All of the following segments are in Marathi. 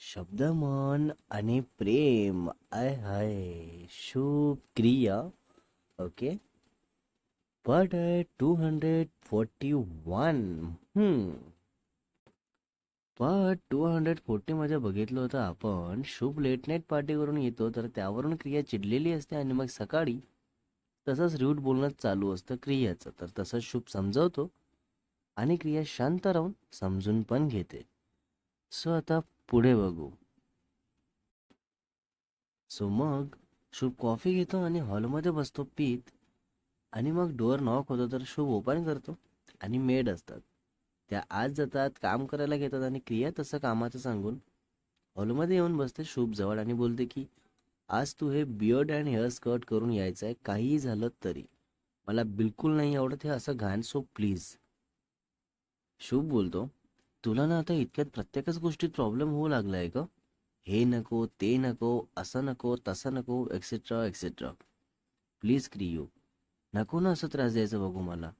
शब्दमन आणि प्रेम आय हाय शुभ क्रिया ओके? पट आहे टू हंड्रेड फोर्टी वन पट टू हंड्रेड फोर्टीमध्ये बघितलं होतं आपण शुभ लेट नाईट पार्टीवरून येतो तर त्यावरून क्रिया चिडलेली असते आणि मग सकाळी तसंच रूट बोलणं चालू असतं क्रियाचं. तर तसंच शुभ समजवतो आणि क्रिया शांत राहून समजून पण घेते. सो आता पुढे बघू. सो मग शुभ कॉफी घेतो आणि हॉलमध्ये बसतो पीत. आणि मग डोअर नॉक होतो तर शुभ ओपन करतो आणि मेड असतात. त्या आज जातात काम करायला घेतात आणि क्रिया तसं कामाचं सांगून हॉलमध्ये येऊन बसते शुभ जवळ आणि बोलते की आज तू हे बियर्ड अँड हेअर स्कर्ट करून यायचं आहे काहीही झालं तरी. मला बिलकुल नाही आवडत हे असं घाण सो प्लीज. शुभ बोलतो. तुला ना आता इतक्यात प्रत्येकच गोष्टीत प्रॉब्लेम होऊ लागला आहे का हे नको ते नको असं नको तसं नको एक्सेट्रा एक्सेट्रा प्लीज क्रियू नको ना असं त्रास द्यायचं बघू मला.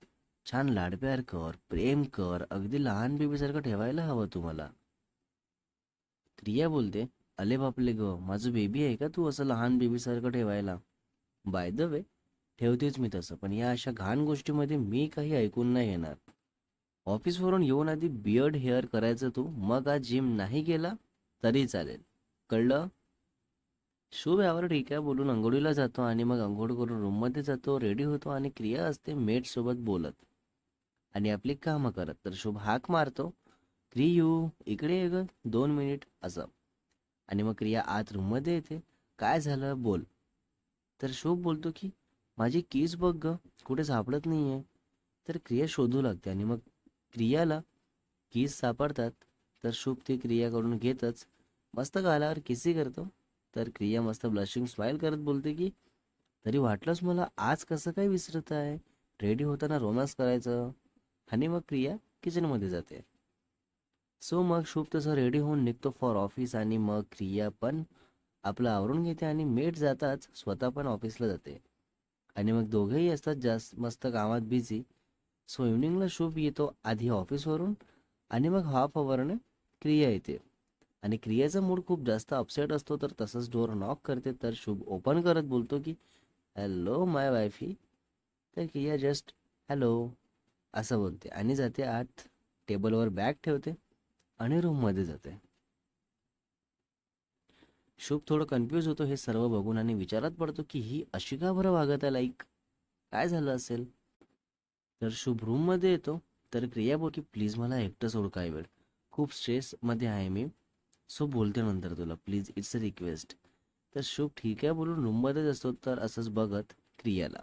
छान लाडप्यार कर प्रेम कर अगदी लहान बेबीसारखं ठेवायला हवं तुम्हाला. क्रिया बोलते अले बापले ग माझं बेबी आहे का तू असं लहान बेबीसारखं ठेवायला? बाय द वे ठेवतेच मी तसं पण या अशा घाण गोष्टीमध्ये मी काही ऐकून नाही येणार. ऑफिसवरून येऊन आधी बियर्ड हेअर करायचं तू. मग आज जिम नाही गेला तरी चालेल. कळलं? शुभ यावर ठीक आहे. बोलून अंघोळीला जातो आणि मग अंघोळ करून रूममध्ये जातो. रेडी होतो आणि क्रिया असते मेटसोबत बोलत. आणि आपली कामं करत. तर शुभ हाक मारतो. क्रियू इकडे ये ग. दोन मिनिट असं. आणि मग क्रिया आत रूममध्ये येते. काय झालं? बोल. तर शुभ बोलतो की माझी कीज बघ ग. कुठे सापडत नाही आहे तर क्रिया शोधू लागते आणि मग क्रियाला कीज सापडतात तर शुभ ती क्रियाकडून घेतच. मस्त गालावर किसी करतो तर क्रिया मस्त ब्लशिंग स्माईल करत बोलते की तरी वाटलंच मला आज कसं काय विसरत आहे? रेडी होताना रोमॅन्स करायचं? आणि मग क्रिया किचनमध्ये जाते. सो मग शुभ तसं रेडी होऊन निघतो फॉर ऑफिस आणि मग क्रिया पण आपलं आवरून घेते आणि मेट जाताच स्वतः पण ऑफिसला जाते. आणि मग दोघेही असतात जास्त मस्त कामात बिझी सो इव्हनिंगला शुभ येतो आधी ऑफिसवरून आणि मग हाफ अवरने क्रिया येते. आणि क्रियाचा मूड खूप जास्त अपसेट असतो तर तसंच डोअर नॉक करते. तर शुभ ओपन करत बोलतो की हॅलो माय वायफी तर क्रिया जस्ट हॅलो असं बोलते. आणि जाते आत टेबलवर बॅग ठेवते आणि रूममध्ये जाते. शुभ थोडं कन्फ्यूज होतो हे सर्व बघून आणि विचारात पडतो की ही अशी का बरं वागत आहे? लाईक काय झालं असेल? तर शुभ रूममध्ये येतो. तर क्रिया बोल की प्लीज मला एकटं सोड काय वेळ. खूप स्ट्रेसमध्ये आहे मी. सो बोलते नंतर तुला. प्लीज इट्स अ रिक्वेस्ट तर शुभ ठीक आहे बोलून रूममध्येच असतो. तर असंच बघत क्रियाला.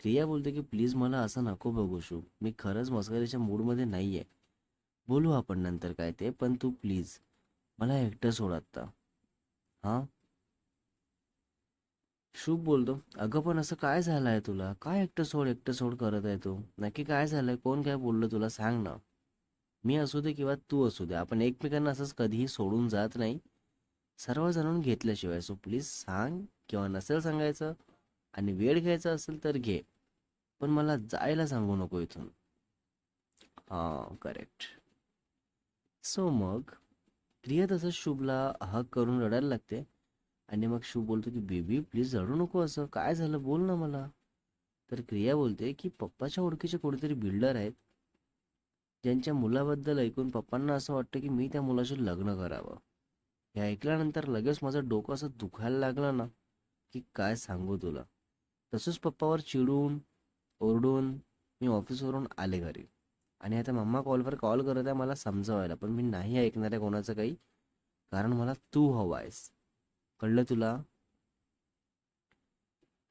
क्रिया बोलते की प्लीज मला असं नको बघू शुभ. मी खरंच मस्करीच्या मूडमध्ये नाही आहे बोलू आपण नंतर काय ते पण तू प्लीज. मला एकटं सोड आत्ता. हां? शुभ बोलतो. अगं पण असं काय झालं आहे तुला? काय एकटं सोड एकटं सोड करत आहे तू? नक्की काय झालंय? कोण काय बोललं तुला? सांग ना. मी असू दे किंवा तू असू दे. आपण एकमेकांना असंच कधीही सोडून जात नाही. सर्व जाणून घेतल्याशिवाय. सो प्लीज सांग किंवा नसेल सांगायचं आणि वेळ घ्यायचा असेल तर घे. पण मला जायला सांगू नको इथून. हां करेक्ट सो मग प्रिया तसंच शुभला हक करून रडायला लागते. आणि मग शिव बोलतो की बेबी प्लीज रडू नको असं. काय झालं? बोल ना मला. तर क्रिया बोलते की पप्पाच्या ओळखीचे कोणीतरी बिल्डर आहेत ज्यांच्या मुलाबद्दल ऐकून पप्पांना असं वाटतं की मी त्या मुलाशी लग्न करावं. हे ऐकल्यानंतर लगेच माझं डोकं असं दुखायला लागलं ना की काय सांगू तुला. तसंच पप्पावर चिडून ओरडून मी ऑफिसवरून आले घरी. आणि आता मम्मा कॉलवर कॉल करत आहे मला समजवायला पण मी नाही ऐकणार आहे कोणाचं काही कारण मला तू हवा आहेस कळलं तुला?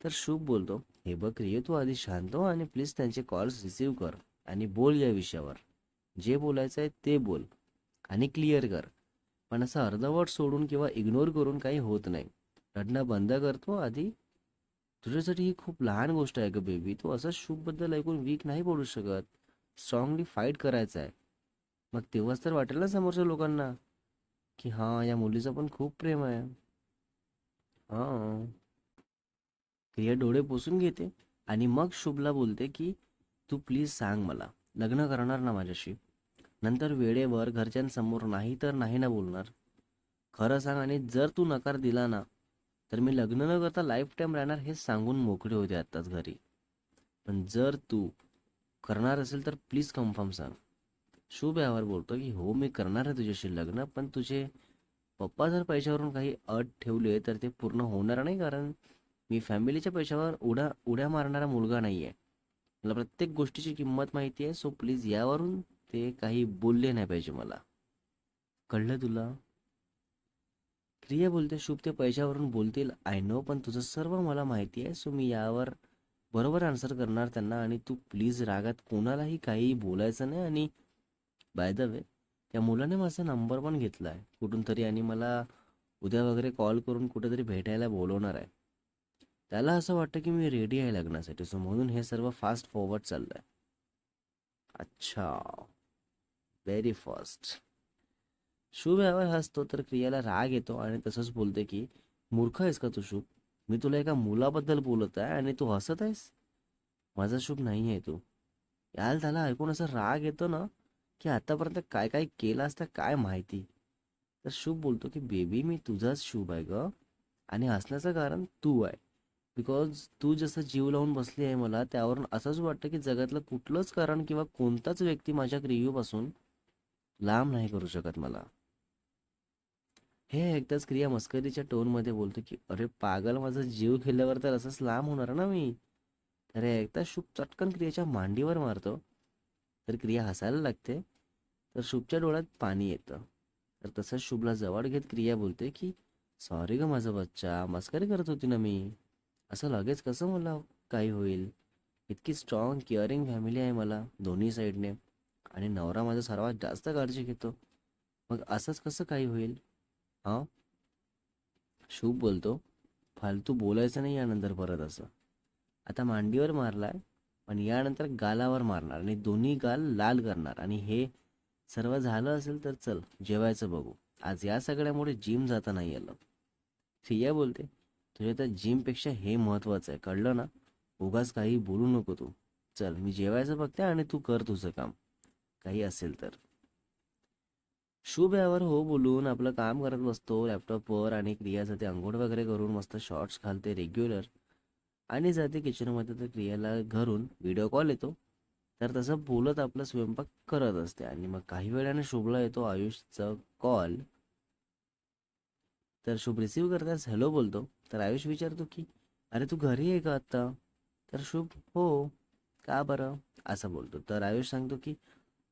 तर शुभ बोलतो. हे बघ रिय तू आधी शांत हो आणि प्लीज त्यांचे कॉल्स रिसीव कर आणि बोल या विषयावर. जे बोलायचं आहे ते बोल आणि क्लिअर कर. पण असं अर्धवट सोडून किंवा इग्नोर करून काही होत नाही. रडणं बंद करतो आधी. तुझ्यासाठी ही खूप लहान गोष्ट आहे ग बेबी तू असं शुभबद्दल ऐकून वीक नाही पडू शकत. स्ट्रॉंगली फाईट करायचं आहे. मग तेव्हाच तर वाटेल ना समोरच्या लोकांना. की हां या मुलीचं पण खूप प्रेम आहे. हां. क्रिया डोळे पुसून घेते आणि मग शुभला बोलते की तू प्लीज सांग मला. लग्न करणार ना माझ्याशी? नंतर वेळेवर घरच्यांसमोर नाही तर नाही ना बोलणार. खरं सांग आणि जर तू नकार दिला ना तर मी लग्न न करता लाईफ टाईम राहणार हे सांगून मोकळे होते आत्ताच घरी. पण जर तू करणार असेल तर प्लीज कन्फर्म सांग. शुभ यावर बोलतो की हो मी करणार आहे तुझ्याशी लग्न पण तुझे पप्पा जर पैशावरून काही अट ठेवले तर ते पूर्ण होणार नाही कारण मी फॅमिलीच्या पैशावर उड्या उड्या मारणारा मुलगा नाही आहे मला प्रत्येक गोष्टीची किंमत माहिती आहे सो प्लीज यावरून ते काही बोलले नाही पाहिजे मला. कळलं तुला? क्रिया बोलते शुभ ते पैशावरून बोलतील. आय नो पण तुझं सर्व मला माहिती आहे सो मी यावर बरोबर आन्सर करणार त्यांना आणि तू प्लीज रागात कोणालाही काही बोलायचं नाही आणि बाय द वे त्या मुलाने माझा नंबर पण घेतला आहे कुठून तरी आणि मला उद्या वगैरे कॉल करून कुठेतरी भेटायला बोलवणार आहे. त्याला असं वाटतं की मी रेडी आहे लग्नासाठी. सो म्हणून हे सर्व फास्ट फॉरवर्ड चाललं आहे अच्छा. व्हेरी फास्ट शुभ यावर हसतो तर क्रियाला राग येतो आणि तसंच बोलते की मूर्ख आहेस का तू शुभ? मी तुला एका मुलाबद्दल बोलत आहे आणि तू हसत आहेस? माझा शुभ नाही आहे तू. याल त्याला ऐकून असं राग येतो ना की आतापर्यंत काय काय केलं असतं काय माहिती? तर शुभ बोलतो की बेबी मी तुझाच शुभ आहे ग. आणि हसण्याचं कारण तू आहे. बिकॉज तू जसं जीव लावून बसली आहे मला त्यावरून असंच वाटतं की जगातलं कुठलंच कारण किंवा कोणताच व्यक्ती माझ्या क्रियेपासून लांब नाही करू शकत मला. हे एकदाच क्रिया मस्करीच्या टोनमध्ये बोलतो की अरे पागल माझा जीव खेळल्यावर तर असंच लांब होणार ना मी. तर हे एकदा शुभ चटकन क्रियाच्या मांडीवर मारतो. तर क्रिया हसायला लागते. तर शुभच्या डोळ्यात पाणी येतं. तर तसंच शुभला जवळ घेत क्रिया बोलते की सॉरी ग माझा बच्चा मस्करी करत होती ना मी. असं लगेच कसं मला काही होईल? इतकी स्ट्रॉंग केअरिंग फॅमिली आहे मला दोन्ही साईडने आणि नवरा माझा सर्वात जास्त काळजी घेतो. मग असंच कसं काही होईल? हां? शुभ बोलतो फालतू बोलायचं नाही यानंतर परत असं. आता मांडीवर मारलाय पण यानंतर गालावर मारणार आणि दोन्ही गाल लाल करणार आणि हे सर्व झालं असेल तर चल जेवायचं बघू. आज या सगळ्यामुळे जिम जाता नाही आलं सिया बोलते तुझ्या त्या जिमपेक्षा हे महत्त्वाचं आहे. कळलं ना? उगाच काही बोलू नको तू. चल मी जेवायचं बघते आणि तू कर तुझं काम. काही असेल तर. शुभ यावर हो बोलून आपलं काम करत बसतो लॅपटॉपवर आणि क्रिया जाते अंघोळ वगैरे करून मस्त शॉर्ट्स घालते रेग्युलर आणि जाते किचनमध्ये तर क्रियाला घरून व्हिडिओ कॉल येतो. तर तसं बोलत आपला स्वयंपाक करत असते. आणि मग काही वेळाने शुभला येतो आयुषचा कॉल. तर शुभ रिसिव्ह करताच हॅलो बोलतो. तर आयुष विचारतो की अरे तू घरी आहे का आत्ता? तर शुभ हो. का बरं? असं बोलतो. तर आयुष सांगतो की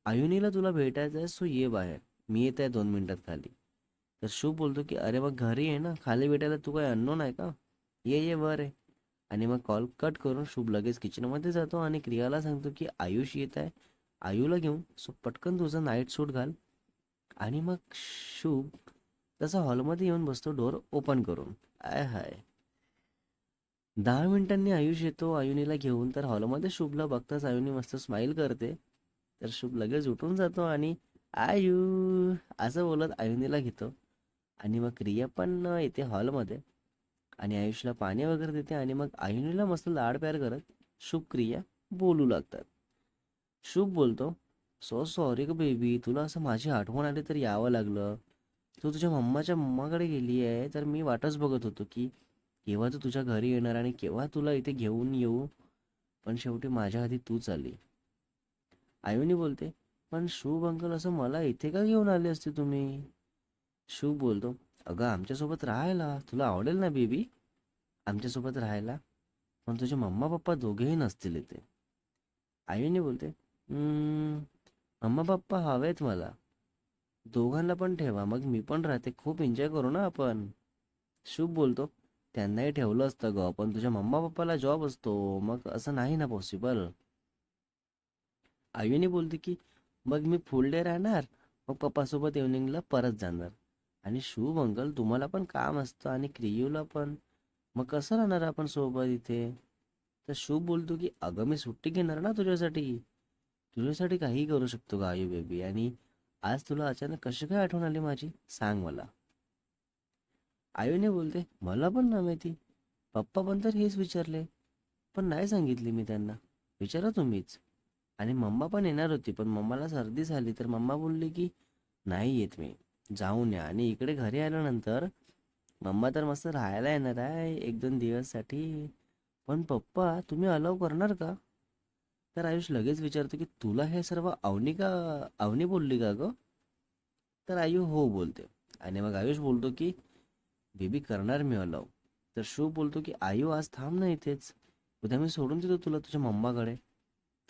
आयुनीला तुला भेटायचं आहे सो ये बाहेर. मी येत आहे दोन मिनिटात खाली. तर शुभ बोलतो की अरे मग घरी आहे ना. खाली भेटायला तू काय अन्न आहे का? ये ये वर आहे आणि मग कॉल कट करून शुभ लगेच किचनमध्ये जातो आणि क्रियाला सांगतो की आयुष येत आहे. आयूला घेऊन सो पटकन तुझं नाईट सूट घाल. आणि मग शुभ तसा हॉलमध्ये येऊन बसतो डोर ओपन करून. आय हाय. दहा मिनिटांनी आयुष येतो आयुनीला घेऊन. तर हॉलमध्ये शुभला बघताच आयुनी मस्त स्माईल करते. तर शुभ लगेच उठून जातो आणि आयु असं बोलत आयुनीला घेतो. आणि मग क्रिया पण येते हॉलमध्ये आणि आयुषला पाणी वगैरे देते आणि मग आयुनीला मस्त लाड प्यार करत शुभक्रिया बोलू लागतात. शुभ बोलतो सो सॉरी ग बेबी तुला असं माझी आठवण आली तर यावं लागलं. तू तुझ्या मम्माच्या मम्माकडे गेली आहे तर मी वाटच बघत होतो की केव्हा तू तुझ्या घरी येणार आणि केव्हा तुला इथे घेऊन येऊ. पण शेवटी माझ्या आधी तूच आली. आयुनी बोलते पण शुभ अंकल असं मला इथे का घेऊन आले असते तुम्ही? शुभ बोलतो अगं आमच्यासोबत राहायला. तुला आवडेल ना बेबी? आमच्यासोबत राहायला? पण तुझे मम्मा पप्पा दोघेही नसतील इथे. आईने बोलते "हम्म, मम्मा पप्पा हवेत मला. दोघांना पण ठेवा मग मी पण राहते. खूप एन्जॉय करू ना आपण. शुभ बोलतो. त्यांनाही ठेवलं असतं ग पण तुझ्या मम्मा पप्पाला जॉब असतो. मग असं नाही ना पॉसिबल आईने बोलते की मग मी फुल डे राहणार. मग पप्पासोबत इव्हनिंगला परत जाणार. आणि शुभ अंकल तुम्हाला पण काम असतं आणि क्रियूला पण. मग कसं राहणार आपण सोबत इथे? तर शुभ बोलतो की अगं मी सुट्टी घेणार ना तुझ्यासाठी. तुझ्यासाठी काही करू शकतो का आयु बेबी आणि आज तुला अचानक कशी काय आठवण आली माझी? सांग मला. आयुने बोलते मला पण ना माहिती. पप्पा पण तर हेच विचारले. पण नाही सांगितली मी त्यांना. विचारा तुम्हीच. आणि मम्मा पण येणार होती पण मम्माला सर्दी झाली तर मम्मा बोलली की नाही येत मी. जाऊन या. आणि इकडे घरी आल्यानंतर मम्मा तर मस्त राहायला येणार आहे एक दोन दिवससाठी. पण पप्पा तुम्ही अलाव करणार का? तर आयुष लगेच विचारतो की तुला हे सर्व अवनी का अवनी बोलली का ग? तर आयु हो बोलते. आणि मग आयुष बोलतो की बेबी करणार मी अलाव तर शो बोलतो की आयु हो, आज थांब ना इथेच. उद्या मी सोडून देतो तुला तुझ्या मम्माकडे.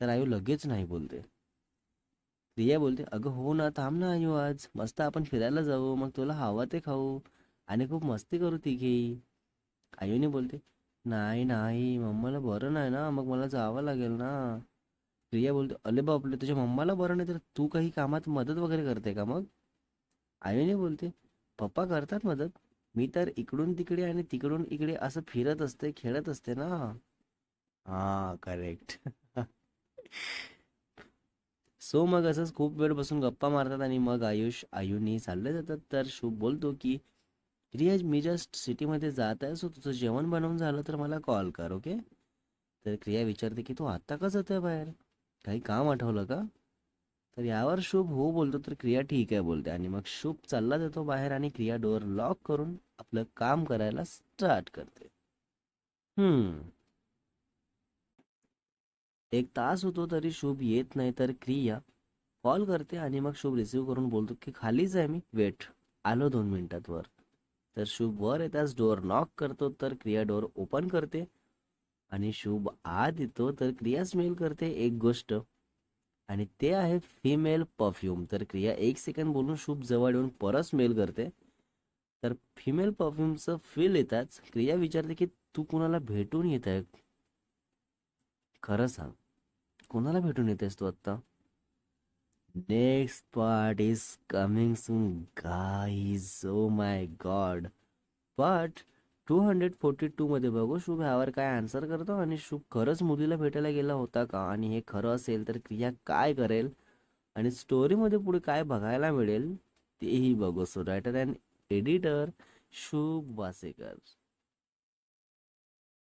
तर आयु लगेच नाही बोलते. प्रिया बोलते अगं हो ना थांब ना आयो आज. मस्त आपण फिरायला जाऊ. मग तुला हवा ते खाऊ. आणि खूप मस्ती करू तिघेही आयुनी बोलते नाही नाही. मम्माला बरं नाही ना. मग मला जावं लागेल ना. प्रिया बोलते अले बापले तुझ्या मम्माला बरं नाही तर तू काही कामात मदत वगैरे करते का मग? आयुनी बोलते पप्पा करतात मदत. मी तर इकडून तिकडे आणि तिकडून इकडे असं फिरत असते खेळत असते ना. हा करेक्ट सो मग असंच खूप वेळ बसून गप्पा मारतात आणि मग आयुष आयुनी चालले जातात. तर शुभ बोलतो की रियाज मी जस्ट सिटीमध्ये जात आहे सो तुझं जेवण बनवून झालं तर मला कॉल कर ओके तर क्रिया विचारते की तू आत्ता का जातोय बाहेर? काही काम आठवलं का? तर यावर शुभ हो बोलतो तर क्रिया ठीक आहे बोलते. आणि मग शुभ चालला जातो बाहेर आणि क्रिया डोअर लॉक करून आपलं काम करायला स्टार्ट करते. हम्म. एक तास होतो तरी शुभ येत नाही तर क्रिया. कॉल करते आणि मग शुभ रिसीव्ह करून बोलतो की खालीच आहे मी. वेट. आलो दोन मिनिटात वर. तर शुभ वर येताच डोअर नॉक करतो तर क्रिया डोअर ओपन करते. आणि शुभ आत येतो तर क्रिया स्मेल करते एक गोष्ट. आणि ते आहे फिमेल परफ्यूम तर क्रिया एक सेकंड बोलून शुभ जवळ येऊन परत स्मेल करते. तर फिमेल परफ्यूमचं फील येताच क्रिया विचारते की तू कुणाला भेटून येत आहे? खरं सांग. कोणाला भेटून येतेस तू आत्ता? Next part is coming soon guys oh my god but two hundred forty टूमध्ये बघू शुभ ह्यावर काय आन्सर करतो आणि शुभ खरंच मुलीला भेटायला गेला होता का? आणि हे खरं असेल तर क्रिया काय करेल? आणि स्टोरीमध्ये पुढे काय बघायला मिळेल तेही बघू. सो रायटर अँड एडिटर शुभ वासेकर.